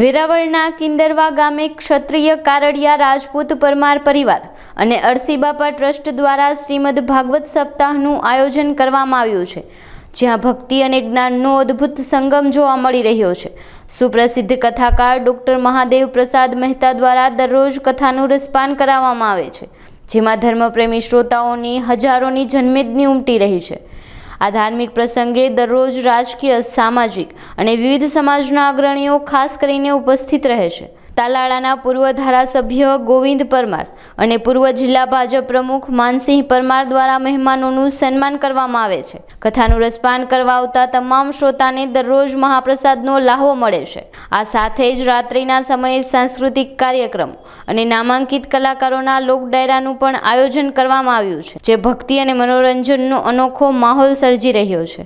વેરાવળના કિંદરવા ગામે ક્ષત્રિય કારડિયા રાજપૂત પરમાર પરિવાર અને અરસીબાપા ટ્રસ્ટ દ્વારા શ્રીમદ ભાગવત સપ્તાહનું આયોજન કરવામાં આવ્યું છે, જ્યાં ભક્તિ અને જ્ઞાનનો અદ્ભુત સંગમ જોવા મળી રહ્યો છે. સુપ્રસિદ્ધ કથાકાર ડૉક્ટર મહાદેવ પ્રસાદ મહેતા દ્વારા દરરોજ કથાનું રસપાન કરાવવામાં આવે છે, જેમાં ધર્મપ્રેમી શ્રોતાઓની હજારોની જન્મેદની ઉમટી રહી છે. આ ધાર્મિક પ્રસંગે દરરોજ રાજકીય, સામાજિક અને વિવિધ સમાજના અગ્રણીઓ ખાસ કરીને ઉપસ્થિત રહે છે. તાલાળાના પૂર્વ ધારાસભ્ય ગોવિંદ પરમાર અને પૂર્વ જિલ્લા ભાજપ પ્રમુખ માનસિંહ પરમાર દ્વારા મહેમાનોનું સન્માન કરવામાં આવે છે. કથાનું રસપાન કરવા આવતા તમામ શ્રોતાને દરરોજ મહાપ્રસાદનો લાહવો મળે છે. આ સાથે જ રાત્રિના સમયે સાંસ્કૃતિક કાર્યક્રમો અને નામાંકિત કલાકારોના લોક ડાયરાનું પણ આયોજન કરવામાં આવ્યું છે, જે ભક્તિ અને મનોરંજનનો અનોખો માહોલ સર્જી રહ્યો છે.